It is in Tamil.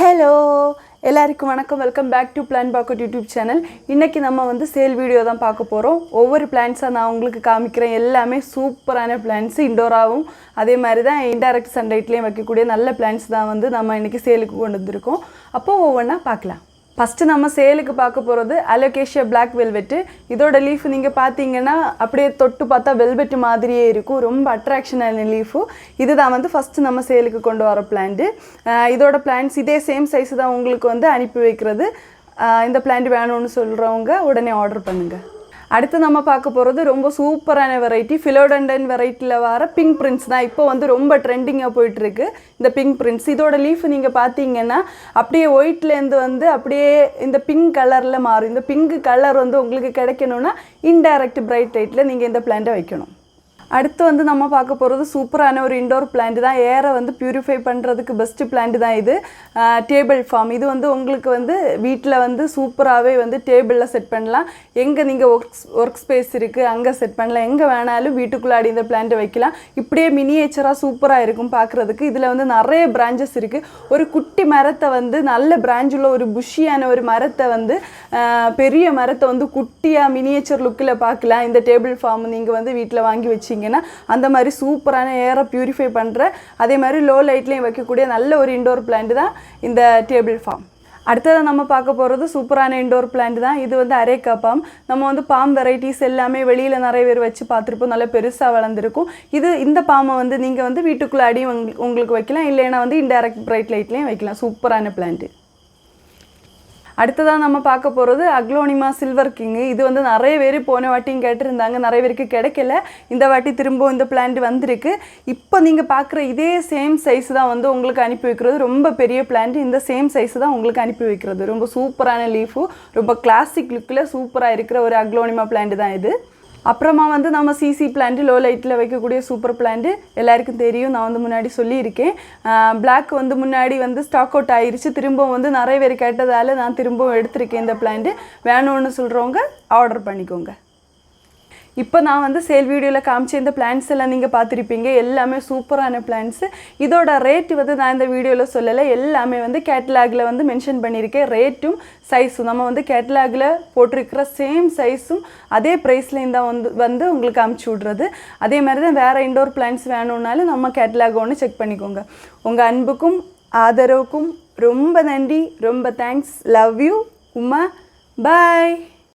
ஹலோ எல்லாருக்கும் வணக்கம். Welcome back to plan pocket YouTube channel இன்றைக்கி நம்ம வந்து சேல் வீடியோ தான் பார்க்க போகிறோம் ஒவ்வொரு பிளான்ஸாக நான் உங்களுக்கு காமிக்கிறேன். எல்லாமே சூப்பரான பிளான்ஸ் இண்டோராகவும் அதே மாதிரி தான் இன்டைரக்ட் சன்லைட்லேயும் வைக்கக்கூடிய நல்ல பிளான்ஸ் தான் வந்து நம்ம இன்றைக்கி சேலுக்கு கொண்டு வந்திருக்கோம். அப்போது ஒவ்வொன்றா பார்க்கலாம். ஃபஸ்ட்டு நம்ம சேலுக்கு பார்க்க போகிறது அலோகேஷியா பிளாக் வெல்வெட்டு இதோட லீஃப் நீங்கள் பார்த்தீங்கன்னா அப்படியே தொட்டு பார்த்தா வெல்வெட்டு மாதிரியே இருக்கும். ரொம்ப அட்ராக்ஷனான லீஃபு இதுதான் வந்து ஃபஸ்ட்டு நம்ம சேலுக்கு கொண்டு வர பிளான்ட்டு இதோட பிளான்ஸ் இதே சேம் சைஸ் தான் உங்களுக்கு வந்து அனுப்பி வைக்கிறது. இந்த பிளான்ட் வேணும்னு சொல்கிறவங்க உடனே ஆர்டர் பண்ணுங்கள் அடுத்து நம்ம பார்க்க போகிறது ரொம்ப சூப்பரான வெரைட்டி ஃபிலோடண்டன் வெரைட்டியில் வர பிங்க் பிரிண்ட்ஸ் தான். இப்போ வந்து ரொம்ப ட்ரெண்டிங்காக போயிட்டுருக்கு இந்த பிங்க் பிரிண்ட்ஸ் இதோட லீஃப் நீங்கள் பார்த்தீங்கன்னா அப்படியே ஒயிட்லேருந்து வந்து அப்படியே இந்த பிங்க் கலரில் மாறும். இந்த பிங்க் கலர் வந்து உங்களுக்கு கிடைக்கணும்னா இன்டைரக்ட் பிரைட் லைட்டில் நீங்கள் இந்த பிளான்ட்டை வைக்கணும். அடுத்து வந்து நம்ம பார்க்க போகிறது சூப்பரான ஒரு இண்டோர் பிளான்ட் தான். ஏரை வந்து பியூரிஃபை பண்ணுறதுக்கு பெஸ்ட்டு பிளான்ட் தான் இது. டேபிள் ஃபார்ம் இது வந்து உங்களுக்கு வந்து வீட்டில் வந்து சூப்பராகவே வந்து டேபிளில் செட் பண்ணலாம். எங்கே நீங்கள் ஒர்க் ஒர்க் ஸ்பேஸ் இருக்குது அங்கே செட் பண்ணலாம். எங்கே வேணாலும் வீட்டுக்குள்ளாடி இந்த பிளான்ட்டை வைக்கலாம். இப்படியே மினியேச்சராக சூப்பராக இருக்கும் பார்க்குறதுக்கு. இதில் வந்து நிறைய பிரான்ச்சஸ் இருக்குது ஒரு குட்டி மரத்தை வந்து நல்ல பிராஞ்சுள்ள ஒரு புஷியான ஒரு மரத்தை வந்து பெரிய மரத்தை வந்து குட்டியாக மினியேச்சர் லுக்கில் பார்க்கலாம். இந்த டேபிள் ஃபார்ம் நீங்கள் வந்து வீட்டில் வாங்கி பார்த்தீங்கன்னா அந்த மாதிரி சூப்பரான ஏரை பியூரிஃபை பண்ணுற அதே மாதிரி லோ லைட்லேயும் வைக்கக்கூடிய நல்ல ஒரு இண்டோர் பிளான்ட் தான் இந்த டேபிள் ஃபார்ம் அடுத்தது நம்ம பார்க்க போகிறது சூப்பரான இண்டோர் பிளான்ட் தான். இது வந்து அரேக்கா பாம் நம்ம வந்து பாம் வெரைட்டிஸ் எல்லாமே வெளியில் நிறைய பேர் வச்சு பார்த்துருப்போம். நல்லா பெருசாக வளர்ந்துருக்கும். இது இந்த பாமை வந்து நீங்கள் வந்து வீட்டுக்குள்ளே அடியும் உங்களுக்கு- உங்களுக்கு வைக்கலாம். இல்லைன்னா வந்து இன்டைரக்ட் பிரைட் லைட்லேயும் வைக்கலாம். சூப்பரான பிளான்ட்டு அடுத்ததாக நம்ம பார்க்க போகிறது அக்லோனிமா சில்வர் கிங்கு இது வந்து நிறைய பேர் போன வாட்டியும் கேட்டிருந்தாங்க நிறைய பேருக்கு கிடைக்கல. இந்த வாட்டி திரும்ப இந்த பிளான்ட் வந்திருக்கு. இப்போ நீங்கள் பார்க்குற இதே சேம் சைஸ் தான் வந்து உங்களுக்கு அனுப்பி வைக்கிறது. ரொம்ப பெரிய பிளான்ட் இந்த சேம் சைஸ் தான் உங்களுக்கு அனுப்பி வைக்கிறது. ரொம்ப சூப்பரான லீஃபு ரொம்ப கிளாசிக் லுக்கில் சூப்பராக இருக்கிற ஒரு அக்லோனிமா பிளான்ட் தான் இது. அப்புறமா வந்து நம்ம சிசி பிளான்ட்டு லோ லைட்டில் வைக்கக்கூடிய சூப்பர் பிளான்ட்டு எல்லாருக்கும் தெரியும். நான் வந்து முன்னாடி சொல்லியிருக்கேன். பிளாக் வந்து முன்னாடி வந்து ஸ்டாக் அவுட் ஆயிடுச்சு திரும்பவும் வந்து நிறைய பேர் கேட்டதால் நான் திரும்பவும் எடுத்திருக்கேன் இந்த பிளான்ட்டு வேணும்னு சொல்கிறவங்க ஆர்டர் பண்ணிக்கோங்க. இப்போ நான் வந்து சேல் வீடியோவில் காமிச்ச இந்த பிளான்ஸ் எல்லாம் நீங்கள் பார்த்துருப்பீங்க. எல்லாமே சூப்பரான பிளான்ஸு இதோட ரேட்டு வந்து நான் இந்த வீடியோவில் சொல்லலை. எல்லாமே வந்து கேட்டலாகில் வந்து மென்ஷன் பண்ணியிருக்கேன். ரேட்டும் சைஸும் நம்ம வந்து கேட்டலாகில் போட்டிருக்கிற சேம் சைஸும் அதே ப்ரைஸ்லேயும் தான் வந்து வந்து உங்களுக்கு அமுச்சு விட்றது. அதே மாதிரி தான் வேறு இண்டோர் பிளான்ஸ் வேணும்னாலும் நம்ம கேட்லாக் ஒன்று செக் பண்ணிக்கோங்க. உங்கள் அன்புக்கும் ஆதரவுக்கும் ரொம்ப நன்றி. ரொம்ப thanks love you Uma. Bye